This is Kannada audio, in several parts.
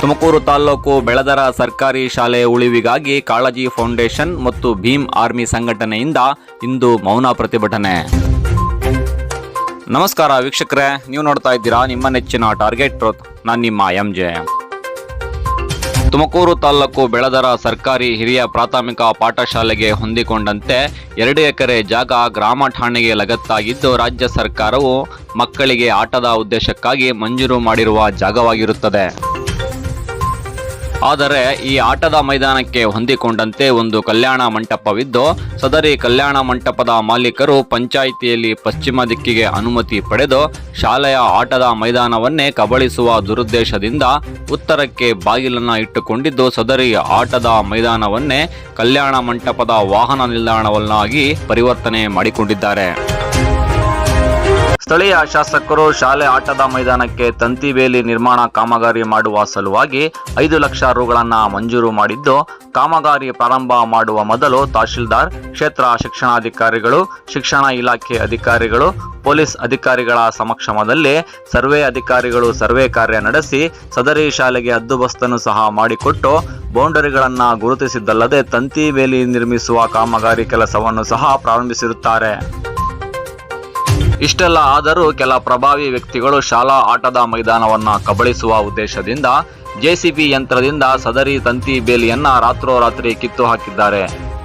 ತುಮಕೂರು ತಾಲೂಕು ಬೆಳದರ ಸರ್ಕಾರಿ ಶಾಲೆ ಉಳಿವಿಗಾಗಿ ಕಾಳಜಿ ಫೌಂಡೇಶನ್ ಮತ್ತು ಭೀಮ್ ಆರ್ಮಿ ಸಂಘಟನೆಯಿಂದ ಇಂದು ಮೌನ ಪ್ರತಿಭಟನೆ. ನಮಸ್ಕಾರ ವೀಕ್ಷಕರೇ, ನೀವು ನೋಡ್ತಾ ಇದ್ದೀರಾ ನಿಮ್ಮ ನೆಚ್ಚಿನ ಟಾರ್ಗೆಟ್ ಟ್ರೋತ್, ನಾನು ನಿಮ್ಮ ಎಂ ಜೆ ತುಮಕೂರು ತಾಲ್ಲೂಕು ಬೆಳದರ ಸರ್ಕಾರಿ ಹಿರಿಯ ಪ್ರಾಥಮಿಕ ಪಾಠಶಾಲೆಗೆ ಹೊಂದಿಕೊಂಡಂತೆ ಎರಡು ಎಕರೆ ಜಾಗ ಗ್ರಾಮ ಠಾಣೆಗೆ ಲಗತ್ತಾಗಿದ್ದು, ರಾಜ್ಯ ಸರ್ಕಾರವು ಮಕ್ಕಳಿಗೆ ಆಟದ ಉದ್ದೇಶಕ್ಕಾಗಿ ಮಂಜೂರು ಮಾಡಿರುವ ಜಾಗವಾಗಿರುತ್ತದೆ. ಆದರೆ ಈ ಆಟದ ಮೈದಾನಕ್ಕೆ ಹೊಂದಿಕೊಂಡಂತೆ ಒಂದು ಕಲ್ಯಾಣ ಮಂಟಪವಿದ್ದು, ಸದರಿ ಕಲ್ಯಾಣ ಮಂಟಪದ ಮಾಲೀಕರು ಪಂಚಾಯಿತಿಯಲ್ಲಿ ಪಶ್ಚಿಮ ದಿಕ್ಕಿಗೆ ಅನುಮತಿ ಪಡೆದು ಶಾಲೆಯ ಆಟದ ಮೈದಾನವನ್ನೇ ಕಬಳಿಸುವ ದುರುದ್ದೇಶದಿಂದ ಉತ್ತರಕ್ಕೆ ಬಾಗಿಲನ್ನು ಇಟ್ಟುಕೊಂಡಿದ್ದು, ಸದರಿ ಆಟದ ಮೈದಾನವನ್ನೇ ಕಲ್ಯಾಣ ಮಂಟಪದ ವಾಹನ ನಿಲ್ದಾಣವನ್ನಾಗಿ ಪರಿವರ್ತನೆ ಮಾಡಿಕೊಂಡಿದ್ದಾರೆ. ಸ್ಥಳೀಯ ಶಾಸಕರು ಶಾಲೆ ಆಟದ ಮೈದಾನಕ್ಕೆ ತಂತಿ ಬೇಲಿ ನಿರ್ಮಾಣ ಕಾಮಗಾರಿ ಮಾಡುವ ಸಲುವಾಗಿ ಐದು ಲಕ್ಷ ರುಗಳನ್ನ ಮಂಜೂರು ಮಾಡಿದ್ದು, ಕಾಮಗಾರಿ ಪ್ರಾರಂಭ ಮಾಡುವ ಮೊದಲು ತಹಶೀಲ್ದಾರ್, ಕ್ಷೇತ್ರ ಶಿಕ್ಷಣಾಧಿಕಾರಿಗಳು, ಶಿಕ್ಷಣ ಇಲಾಖೆ ಅಧಿಕಾರಿಗಳು, ಪೊಲೀಸ್ ಅಧಿಕಾರಿಗಳ ಸಮಕ್ಷಮದಲ್ಲಿ ಸರ್ವೆ ಅಧಿಕಾರಿಗಳು ಸರ್ವೆ ಕಾರ್ಯ ನಡೆಸಿ ಸದರಿ ಶಾಲೆಗೆ ಹದ್ದುಬಸ್ತನ್ನು ಸಹ ಮಾಡಿಕೊಟ್ಟು ಬೌಂಡರಿಗಳನ್ನು ಗುರುತಿಸಿದ್ದಲ್ಲದೆ ತಂತಿ ಬೇಲಿ ನಿರ್ಮಿಸುವ ಕಾಮಗಾರಿ ಕೆಲಸವನ್ನು ಸಹ ಪ್ರಾರಂಭಿಸಿರುತ್ತಾರೆ. ಇಷ್ಟೆಲ್ಲ ಆದರೂ ಕೆಲ ಪ್ರಭಾವಿ ವ್ಯಕ್ತಿಗಳು ಶಾಲಾ ಆಟದ ಮೈದಾನವನ್ನ ಕಬಳಿಸುವ ಉದ್ದೇಶದಿಂದ ಜೆಸಿಬಿ ಯಂತ್ರದಿಂದ ಸದರಿ ತಂತಿ ಬೇಲಿಯನ್ನ ರಾತ್ರೋರಾತ್ರಿ ಕಿತ್ತು ಹಾಕಿದ್ದಾರೆ.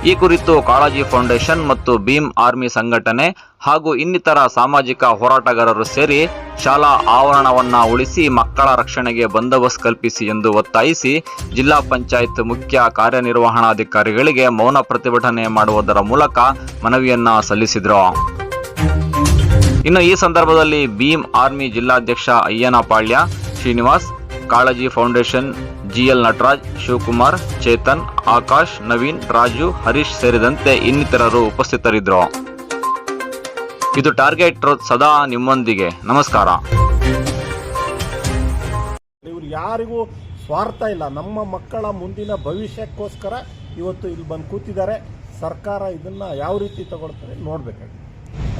ಈ ಕುರಿತು ಕಾಳಜಿ ಫೌಂಡೇಶನ್ ಮತ್ತು ಭೀಮ್ ಆರ್ಮಿ ಸಂಘಟನೆ ಹಾಗೂ ಇನ್ನಿತರ ಸಾಮಾಜಿಕ ಹೋರಾಟಗಾರರು ಸೇರಿ ಶಾಲಾ ಆವರಣವನ್ನ ಉಳಿಸಿ ಮಕ್ಕಳ ರಕ್ಷಣೆಗೆ ಬಂದೋಬಸ್ತ್ ಕಲ್ಪಿಸಿ ಎಂದು ಒತ್ತಾಯಿಸಿ ಜಿಲ್ಲಾ ಪಂಚಾಯತ್ ಮುಖ್ಯ ಕಾರ್ಯನಿರ್ವಹಣಾಧಿಕಾರಿಗಳಿಗೆ ಮೌನ ಪ್ರತಿಭಟನೆ ಮಾಡುವುದರ ಮೂಲಕ ಮನವಿಯನ್ನ ಸಲ್ಲಿಸಿದರು. ಇನ್ನು ಈ ಸಂದರ್ಭದಲ್ಲಿ ಭೀಮ್ ಆರ್ಮಿ ಜಿಲ್ಲಾಧ್ಯಕ್ಷ Ayyanapalya Srinivas, Kalaji foundation G L Nataraj, Shivakumar, Chetan, Akash, Naveen, Raju, Harish ಸೇರಿದಂತೆ ಇನ್ನಿತರರು ಉಪಸ್ಥಿತರಿದ್ದರು. ಇದು ಟಾರ್ಗೆಟ್ ಸದಾ ನಿಮ್ಮೊಂದಿಗೆ. ನಮಸ್ಕಾರ. ಇವ್ರು ಯಾರಿಗೂ ಸ್ವಾರ್ಥ ಇಲ್ಲ. ನಮ್ಮ ಮಕ್ಕಳ ಮುಂದಿನ ಭವಿಷ್ಯಕ್ಕೋಸ್ಕರ ಇವತ್ತು ಇಲ್ಲಿ ಬಂದು ಕೂತಿದ್ದಾರೆ. ಸರ್ಕಾರ ಇದನ್ನ ಯಾವ ರೀತಿ ತಗೊಳ್ತಾರೆ ನೋಡ್ಬೇಕಾಗಿ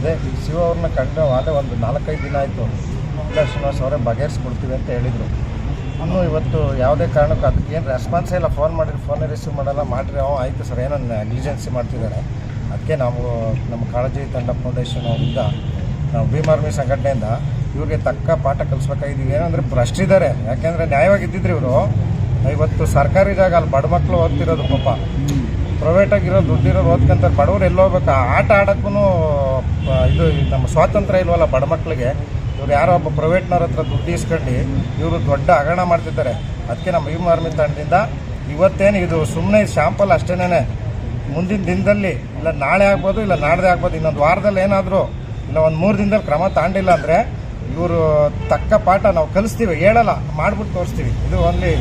ಅದೇ ಶಿವ ಅವ್ರನ್ನ ಕಂಡು ಅದೇ ಒಂದು ನಾಲ್ಕೈದು ದಿನ ಆಯಿತು. ಇಲ್ಲ ಶ್ರೀನಿವಾಸ್ ಅವರೇ ಬಗೆಹರಿಸ್ಕೊಡ್ತೀವಿ ಅಂತ ಹೇಳಿದರು. ಇನ್ನೂ ಇವತ್ತು ಯಾವುದೇ ಕಾರಣಕ್ಕೂ ಅದಕ್ಕೆ ಏನು ರೆಸ್ಪಾನ್ಸೇ ಇಲ್ಲ. ಫೋನ್ ಮಾಡಿದ್ರೆ ಫೋನೇ ರಿಸೀವ್ ಮಾಡಲ್ಲ. ಮಾಡಿರಿ ಅವ ಆಯಿತು ಸರ್. ಏನೋ ನೆಗ್ಲಿಜೆನ್ಸಿ ಮಾಡ್ತಿದ್ದಾರೆ. ಅದಕ್ಕೆ ನಾವು ನಮ್ಮ ಕಾಳಜಿ ತಂಡ ಫೌಂಡೇಶನ್ ಅವರಿಂದ, ನಾವು ಭೀಮ್ ಆರ್ಮಿ ಸಂಘಟನೆಯಿಂದ ಇವ್ರಿಗೆ ತಕ್ಕ ಪಾಠ ಕಲಿಸ್ಬೇಕಾಗಿದ್ದೀವಿ. ಏನಂದರೆ ಭ್ರಷ್ಟಿದ್ದಾರೆ ಯಾಕೆಂದರೆ ನ್ಯಾಯವಾಗಿದ್ದಿದ್ರು ಇವರು. ಇವತ್ತು ಸರ್ಕಾರಿ ಜಾಗ ಅಲ್ಲಿ ಬಡ ಮಕ್ಕಳು ಓದ್ತಿರೋದು ಪಾಪ. ಪ್ರೈವೇಟಾಗಿರೋ ದುಡ್ಡಿರೋರು ಓದ್ಕೊಂತಾರೆ ಬಡವ್ರು ಎಲ್ಲಿ ಹೋಗ್ಬೇಕು? ಆಟ ಆಡೋಕ್ಕೂ ಇದು ನಮ್ಮ ಸ್ವಾತಂತ್ರ್ಯ ಇಲ್ವಲ್ಲ ಬಡ ಮಕ್ಕಳಿಗೆ ಇವ್ರು ಯಾರೋ ಒಬ್ಬ ಪ್ರೈವೇಟ್ನವ್ರ ಹತ್ರ ದುಡ್ಡು ಇಸ್ಕೊಂಡು ಇವರು ದೊಡ್ಡ ಹಗರಣ ಮಾಡ್ತಿದ್ದಾರೆ. ಅದಕ್ಕೆ ನಮ್ಮ ಭೀಮ್ ಆರ್ಮಿ ತಂಡದಿಂದ ಇವತ್ತೇನು ಇದು ಸುಮ್ಮನೆ ಶಾಂಪಲ್ ಅಷ್ಟೇನೆ ಮುಂದಿನ ದಿನದಲ್ಲಿ, ಇಲ್ಲ ನಾಳೆ ಆಗ್ಬೋದು, ಇಲ್ಲ ನಾಡ್ದೆ ಆಗ್ಬೋದು, ಇನ್ನೊಂದು ವಾರದಲ್ಲಿ ಏನಾದರೂ, ಇಲ್ಲ ಒಂದು ಮೂರು ದಿನದಲ್ಲಿ ಕ್ರಮ ತಾಂಡಿಲ್ಲ ಅಂದರೆ ಇವರು ತಕ್ಕ ಪಾಠ ನಾವು ಕಲಿಸ್ತೀವಿ, ಹೇಳಲ್ಲ, ಮಾಡ್ಬಿಟ್ಟು ತೋರಿಸ್ತೀವಿ. ಇದು ಓನ್ಲಿ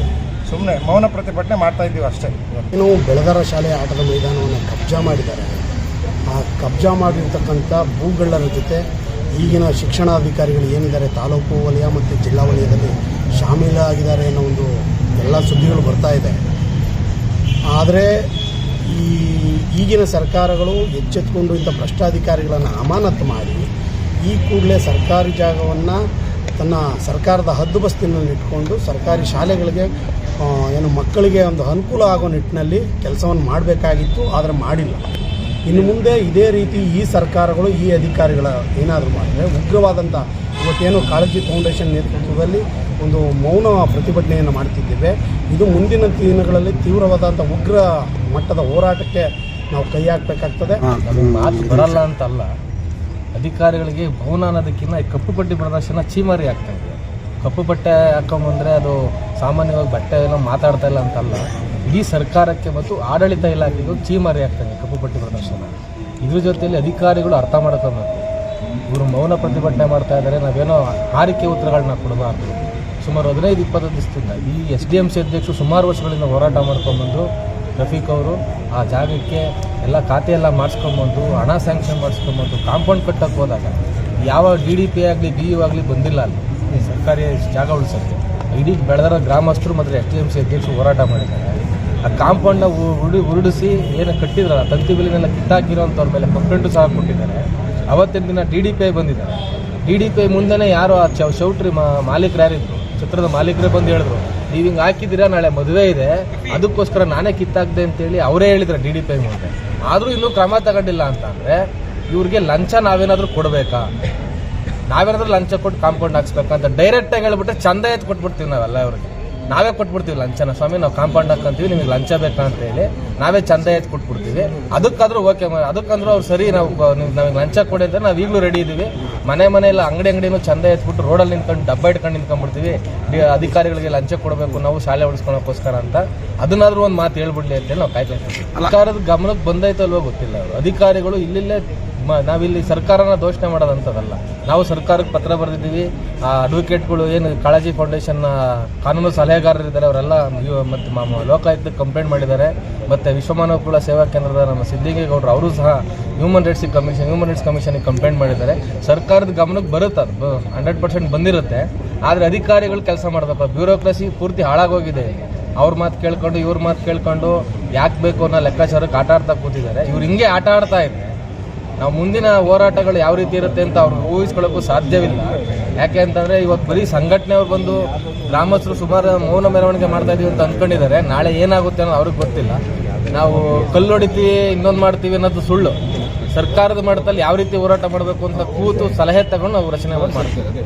ಸುಮ್ಮನೆ ಮೌನ ಪ್ರತಿಭಟನೆ ಮಾಡ್ತಾ ಇದ್ದೀವಿ ಅಷ್ಟೇ. ಇನ್ನು ಏನು ಶಾಲೆ ಆಟದ ಮೈದಾನವನ್ನು ಕಬ್ಜಾ ಮಾಡಿದ್ದಾರೆ. ಆ ಕಬ್ಜಾ ಮಾಡಿರ್ತಕ್ಕಂಥ ಭೂಗಳ್ಳರ ಜೊತೆ ಈಗಿನ ಶಿಕ್ಷಣಾಧಿಕಾರಿಗಳು ಏನಿದ್ದಾರೆ, ತಾಲೂಕು ವಲಯ ಮತ್ತು ಜಿಲ್ಲಾ ವಲಯದಲ್ಲಿ ಶಾಮೀಲಾಗಿದ್ದಾರೆ ಅನ್ನೋ ಒಂದು ಎಲ್ಲ ಸುದ್ದಿಗಳು ಬರ್ತಾ ಇದೆ. ಆದರೆ ಈ ಈಗಿನ ಸರ್ಕಾರಗಳು ಎಚ್ಚೆತ್ತುಕೊಂಡು ಇಂಥ ಭ್ರಷ್ಟಾಧಿಕಾರಿಗಳನ್ನು ಅಮಾನತು ಮಾಡಿ ಈ ಕೂಡಲೇ ಸರ್ಕಾರಿ ಜಾಗವನ್ನು ತನ್ನ ಸರ್ಕಾರದ ಹದ್ದುಬಸ್ತಿನಲ್ಲಿ ಇಟ್ಕೊಂಡು ಸರ್ಕಾರಿ ಶಾಲೆಗಳಿಗೆ ಏನು ಮಕ್ಕಳಿಗೆ ಒಂದು ಅನುಕೂಲ ಆಗೋ ನಿಟ್ಟಿನಲ್ಲಿ ಕೆಲಸವನ್ನು ಮಾಡಬೇಕಾಗಿತ್ತು, ಆದರೆ ಮಾಡಿಲ್ಲ. ಇನ್ನು ಮುಂದೆ ಇದೇ ರೀತಿ ಈ ಸರ್ಕಾರಗಳು, ಈ ಅಧಿಕಾರಿಗಳ ಏನಾದರೂ ಮಾಡಿದ್ರೆ ಉಗ್ರವಾದಂಥ ಇವತ್ತೇನು ಕಾಳಜಿ ಫೌಂಡೇಶನ್ ನೇತೃತ್ವದಲ್ಲಿ ಒಂದು ಮೌನ ಪ್ರತಿಭಟನೆಯನ್ನು ಮಾಡ್ತಿದ್ದೇವೆ. ಇದು ಮುಂದಿನ ದಿನಗಳಲ್ಲಿ ತೀವ್ರವಾದಂಥ ಉಗ್ರ ಮಟ್ಟದ ಹೋರಾಟಕ್ಕೆ ನಾವು ಕೈ ಹಾಕಬೇಕಾಗ್ತದೆ. ಬರಲ್ಲ ಅಂತಲ್ಲ. ಅಧಿಕಾರಿಗಳಿಗೆ ಭವನ ಅನ್ನೋದಕ್ಕಿಂತ ಕಪ್ಪು ಪಟ್ಟಿ ಪ್ರದರ್ಶನ ಚೀಮಾರಿ ಆಗ್ತಾ ಇದೆ ಕಪ್ಪು ಬಟ್ಟೆ ಹಾಕೊಂಬಂದ್ರೆ ಅದು ಸಾಮಾನ್ಯವಾಗಿ ಬಟ್ಟೆ ಏನೋ ಮಾತಾಡ್ತಾ ಇಲ್ಲ ಅಂತಲ್ಲ. ಇಡೀ ಸರ್ಕಾರಕ್ಕೆ ಮತ್ತು ಆಡಳಿತ ಇಲಾಖೆಗೂ ಚೀಮಾರಿ ಆಗ್ತದೆ ಕಪ್ಪು ಪಟ್ಟಿ ಪ್ರದರ್ಶನ ಇದ್ರ ಜೊತೆಯಲ್ಲಿ ಅಧಿಕಾರಿಗಳು ಅರ್ಥ ಮಾಡ್ಕೊಬೇಕು. ಇವರು ಮೌನ ಪ್ರತಿಭಟನೆ ಮಾಡ್ತಾ ಇದ್ದಾರೆ ನಾವೇನೋ ಹಾರಿಕೆ ಉತ್ತರಗಳನ್ನ ಕೊಡಬಾರ್ದು. ಸುಮಾರು ಹದಿನೈದು ಇಪ್ಪತ್ತು ದಿವಸದಿಂದ ಈ ಎಸ್ ಡಿ ಎಂ ಸಿ ಅಧ್ಯಕ್ಷರು ಸುಮಾರು ವರ್ಷಗಳಿಂದ ಹೋರಾಟ ಮಾಡ್ಕೊಂಬಂದು ರಫೀಕ್ ಅವರು ಆ ಜಾಗಕ್ಕೆ ಎಲ್ಲ ಖಾತೆ ಎಲ್ಲ ಮಾಡಿಸ್ಕೊಂಬಂದು, ಹಣ ಸ್ಯಾಂಕ್ಷನ್ ಮಾಡಿಸ್ಕೊಂಬಂದು ಕಾಂಪೌಂಡ್ ಕಟ್ಟಕ್ಕೆ ಹೋದಾಗ ಯಾವ ಡಿ ಡಿ ಪಿ ಆಗಲಿ ಬಿ ಯು ಆಗಲಿ ಬಂದಿಲ್ಲ ಅಲ್ಲಿ. ಸರ್ಕಾರಿ ಜಾಗ ಉಳಿಸೋಕ್ಕೆ. ಇಡೀ ಬೆಳೆದರ ಗ್ರಾಮಸ್ಥರು ಮತ್ತು ಎಸ್ ಡಿ ಎಂ ಸಿ ಅಧ್ಯಕ್ಷರು ಹೋರಾಟ ಮಾಡಿದ್ದಾರೆ. ಆ ಕಾಂಪೌಂಡ್ನ ಉರುಡಿ ಉರುಡಿಸಿ ಏನು ಕಟ್ಟಿದ್ರಲ್ಲ, ತಂತಿ ಬಿಲಿನೆಲ್ಲ ಕಿತ್ತಾಕಿರೋಂಥವ್ರ ಮೇಲೆ ಕಂಪ್ಲೇಂಟು ಸಹ ಕೊಟ್ಟಿದ್ದಾರೆ. ಅವತ್ತಿನ ದಿನ ಡಿ ಡಿ ಪಿ ಐ ಬಂದಿದ್ದಾರೆ. ಡಿ ಡಿ ಪಿ ಐ ಮುಂದೆನೇ ಯಾರು ಆ ಚೌಟ್ರಿ ಮಾಲೀಕರು ಯಾರಿದ್ರು ಚಿತ್ರದ ಮಾಲೀಕರೇ ಬಂದು ಹೇಳಿದ್ರು ನೀವು ಹಿಂಗೆ ಹಾಕಿದ್ದೀರಾ? ನಾಳೆ ಮದುವೆ ಇದೆ. ಅದಕ್ಕೋಸ್ಕರ ನಾನೇ ಕಿತ್ತಾಕ್ದೆ ಅಂತೇಳಿ ಅವರೇ ಹೇಳಿದ್ರು ಡಿ ಡಿ ಪಿ ಮುಂದೆ. ಆದರೂ ಇನ್ನೂ ಕ್ರಮ ತಗೊಂಡಿಲ್ಲ ಅಂತ ಅಂದರೆ ಇವ್ರಿಗೆ ಲಂಚ ನಾವೇನಾದರೂ ಕೊಡಬೇಕಾ? ನಾವೇನಾದರೂ ಲಂಚ ಕೊಟ್ಟು ಕಾಂಪೌಂಡ್ ಹಾಕ್ಸ್ಬೇಕಂತ ಡೈರೆಕ್ಟಾಗಿ ಹೇಳ್ಬಿಟ್ಟು ಚಂದ ಎತ್ತು ಕೊಟ್ಬಿಡ್ತೀವಿ ನಾವೆಲ್ಲ ಅವ್ರಿಗೆ ನಾವೇ ಕೊಟ್ಬಿಡ್ತೀವಿ ಲಂಚನ. ಸ್ವಾಮಿ ನಾವು ಕಾಂಪೌಂಡ್ ಹಾಕಂತೀವಿ ನಿಮಗೆ ಲಂಚ ಬೇಕಾ ಅಂತ ಹೇಳಿ ನಾವೇ ಚಂದ ಎತ್ತು ಕೊಟ್ಬಿಡ್ತೀವಿ. ಅದಕ್ಕಾದ್ರೂ ಓಕೆ ಅದಕ್ಕಂದ್ರೂ ಅವ್ರು ಸರಿ ನಾವು ನಿಮ್ಗೆ ನಮಗೆ ಲಂಚ ಕೊಡಿ ಅಂತ ನಾವು ಈಗಲೂ ರೆಡಿ ಇದ್ದೀವಿ ಮನೆ ಮನೆ ಇಲ್ಲ ಅಂಗಡಿ ಅಂಗಡಿನೂ ಚಂದ ಎತ್ಬಿಟ್ಟು ರೋಡಲ್ಲಿ ನಿಂತ್ಕೊಂಡು ಡಬ್ಬ ಇಟ್ಕೊಂಡು ನಿಂತ್ಕೊಂಡ್ಬಿಡ್ತೀವಿ. ಅಧಿಕಾರಿಗಳಿಗೆ ಲಂಚ ಕೊಡಬೇಕು ನಾವು ಶಾಲೆ ಉಳಿಸ್ಕೊಳಕ್ಕೋಸ್ಕರ ಅಂತ. ಅದನ್ನಾದ್ರೂ ಒಂದು ಮಾತು ಹೇಳ್ಬಿಡ್ಲಿ ಅಂತೇಳಿ ನಾವು ಕಾಯ್ತಾ ಸರ್ಕಾರದ ಗಮನಕ್ಕೆ ಬಂದೈತಲ್ವೋ ಗೊತ್ತಿಲ್ಲ. ಅವರು. ಅಧಿಕಾರಿಗಳು ಇಲ್ಲಿಲ್ಲೇ ನಾವಿಲ್ಲಿ ಸರ್ಕಾರನ ದೋಷಣೆ ಮಾಡೋದಂಥದ್ದಲ್ಲ ನಾವು ಸರ್ಕಾರಕ್ಕೆ ಪತ್ರ ಬರೆದಿದ್ದೀವಿ. ಆ ಅಡ್ವೊಕೇಟ್ಗಳು ಏನು ಕಾಳಜಿ ಫೌಂಡೇಶನ್ನ ಕಾನೂನು ಸಲಹೆಗಾರರಿದ್ದಾರೆ ಅವರೆಲ್ಲ ಮತ್ತು ಲೋಕಾಯುಕ್ತಕ್ಕೆ ಕಂಪ್ಲೇಂಟ್ ಮಾಡಿದ್ದಾರೆ. ಮತ್ತು ವಿಶ್ವಮಾನವ ಕುಲ ಸೇವಾ ಕೇಂದ್ರದ ನಮ್ಮ ಸಿದ್ದಿಗೇಗೌಡರು, ಅವರು ಸಹ human rights commission human rights ಕಮಿಷನಿಗೆ complaint ಮಾಡಿದ್ದಾರೆ. ಸರ್ಕಾರದ ಗಮನಕ್ಕೆ ಬರುತ್ತೆ ಅದು. ಹಂಡ್ರೆಡ್ ಪರ್ಸೆಂಟ್ ಬಂದಿರುತ್ತೆ. ಆದರೆ ಅಧಿಕಾರಿಗಳು ಕೆಲಸ ಮಾಡಬೇಕು. ಬ್ಯೂರೋಕ್ರಸಿ ಪೂರ್ತಿ ಹಾಳಾಗೋಗಿದೆ. ಅವ್ರ ಮಾತು ಕೇಳ್ಕೊಂಡು, ಇವ್ರ ಮಾತು ಕೇಳ್ಕೊಂಡು ಯಾಕೆ ಬೇಕು ಅನ್ನೋ ಲೆಕ್ಕಾಚಾರಕ್ಕೆ ಆಟ ಆಡ್ತಾ ಕೂತಿದ್ದಾರೆ. ಇವ್ರು ಹಿಂಗೆ ಆಟ ಆಡ್ತಾ ಇದ್ರೆ ನಾವು ಮುಂದಿನ ಹೋರಾಟಗಳು ಯಾವ ರೀತಿ ಇರುತ್ತೆ ಅಂತ ಅವ್ರು ಊಹಿಸ್ಕೊಳ್ಳೋಕ್ಕೂ ಸಾಧ್ಯವಿಲ್ಲ. ಯಾಕೆ ಅಂತಂದ್ರೆ ಇವತ್ತು ಬರೀ ಸಂಘಟನೆಯವ್ರು ಬಂದು ಗ್ರಾಮಸ್ಥರು ಸುಮಾರು ಮೌನ ಮೆರವಣಿಗೆ ಮಾಡ್ತಾ ಇದೀವಿ ಅಂತ ಅಂದ್ಕೊಂಡಿದ್ದಾರೆ ನಾಳೆ ಏನಾಗುತ್ತೆ ಅನ್ನೋದು ಅವ್ರಿಗೆ ಗೊತ್ತಿಲ್ಲ. ನಾವು ಕಲ್ಲು ಹೊಡಿತೀವಿ, ಇನ್ನೊಂದು ಮಾಡ್ತೀವಿ ಅನ್ನೋದು ಸುಳ್ಳು. ಸರ್ಕಾರದ ಮಟ್ಟದಲ್ಲಿ ಯಾವ ರೀತಿ ಹೋರಾಟ ಮಾಡಬೇಕು ಅಂತ ಕೂತು ಸಲಹೆ ತಗೊಂಡು ನಾವು ರಚನೆ ಮಾಡ್ತೀವಿ.